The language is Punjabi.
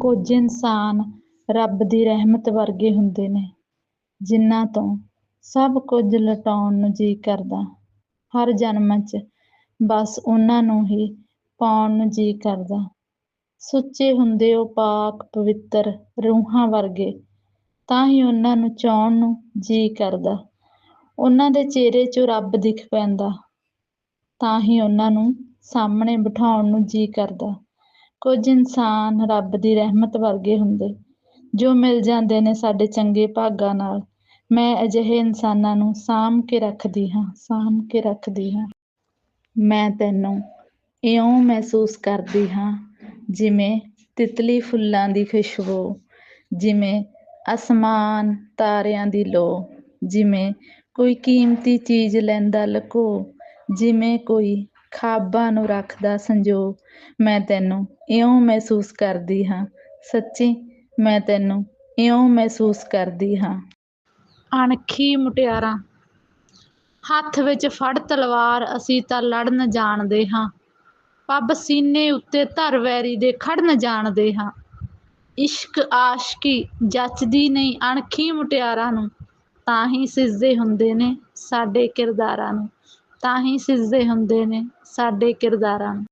ਕੁਝ ਇਨਸਾਨ ਰੱਬ ਦੀ ਰਹਿਮਤ ਵਰਗੇ ਹੁੰਦੇ ਨੇ, ਜਿਨ੍ਹਾਂ ਤੋਂ ਸਭ ਕੁਝ ਲਟਾਉਣ ਨੂੰ ਜੀਅ ਕਰਦਾ। ਹਰ ਜਨਮ 'ਚ ਬਸ ਉਹਨਾਂ ਨੂੰ ਹੀ ਪਾਉਣ ਨੂੰ ਜੀਅ ਕਰਦਾ। ਸੁੱਚੇ ਹੁੰਦੇ ਉਹ ਪਾਕ, ਪਵਿੱਤਰ ਰੂਹਾਂ ਵਰਗੇ, ਤਾਂ ਹੀ ਉਹਨਾਂ ਨੂੰ ਚਾਹੁਣ ਨੂੰ ਜੀਅ ਕਰਦਾ। ਉਹਨਾਂ ਦੇ ਚਿਹਰੇ 'ਚੋਂ ਰੱਬ ਦਿਖ ਪੈਂਦਾ, ਤਾਂ ਹੀ ਉਹਨਾਂ ਨੂੰ ਸਾਹਮਣੇ ਬਿਠਾਉਣ ਨੂੰ ਜੀਅ ਕਰਦਾ। ਕੁਝ ਇਨਸਾਨ ਰੱਬ ਦੀ ਰਹਿਮਤ ਵਰਗੇ ਹੁੰਦੇ, ਜੋ ਮਿਲ ਜਾਂਦੇ ਨੇ ਸਾਡੇ ਚੰਗੇ ਭਾਗਾਂ ਨਾਲ। ਮੈਂ ਅਜਿਹੇ ਇਨਸਾਨਾਂ ਨੂੰ ਸਾਂਭ ਕੇ ਰੱਖਦੀ ਹਾਂ, ਸਾਂਭ ਕੇ ਰੱਖਦੀ ਹਾਂ। ਮੈਂ ਤੈਨੂੰ ਇਉਂ ਮਹਿਸੂਸ ਕਰਦੀ ਹਾਂ, ਜਿਵੇਂ ਤਿਤਲੀ ਫੁੱਲਾਂ ਦੀ ਖੁਸ਼ਬੂ ਜਿਵੇਂ ਅਸਮਾਨ ਤਾਰਿਆਂ ਦੀ ਲੋ, ਜਿਵੇਂ ਕੋਈ ਕੀਮਤੀ ਚੀਜ਼ ਲੈਂਦਾ ਲੁਕੋ, ਜਿਵੇਂ ਕੋਈ ਖਾਬਾਂ ਨੂੰ ਰੱਖਦਾ ਸੰਜੋ ਮੈਂ ਤੈਨੂੰ ਇਉਂ ਮਹਿਸੂਸ ਕਰਦੀ ਹਾਂ। ਸੱਚੀ, ਮੈਂ ਤੈਨੂੰ ਇਉਂ ਮਹਿਸੂਸ ਕਰਦੀ ਹਾਂ। ਅਣਖੀ ਮੁਟਿਆਰਾਂ, ਹੱਥ ਵਿੱਚ ਫੜ ਤਲਵਾਰ, ਅਸੀਂ ਤਾਂ ਲੜਨ ਜਾਣਦੇ ਹਾਂ। ਪੱਬ ਸੀਨੇ ਉੱਤੇ ਧਰ ਵੈਰੀ ਦੇ ਖੜਨ ਜਾਣਦੇ ਹਾਂ। ਇਸ਼ਕ ਆਸ਼ਕੀ ਜੱਚਦੀ ਨਹੀਂ ਅਣਖੀ ਮੁਟਿਆਰਾਂ ਨੂੰ, ਤਾਂ ਹੀ ਸਿਜਦੇ ਹੁੰਦੇ ਨੇ ਸਾਡੇ ਕਿਰਦਾਰਾਂ ਨੂੰ। ਤਾਂ ਹੀ ਸਿਜਦੇ ਹੁੰਦੇ ਨੇ ਸਾਡੇ ਕਿਰਦਾਰਾਂ ਨੂੰ।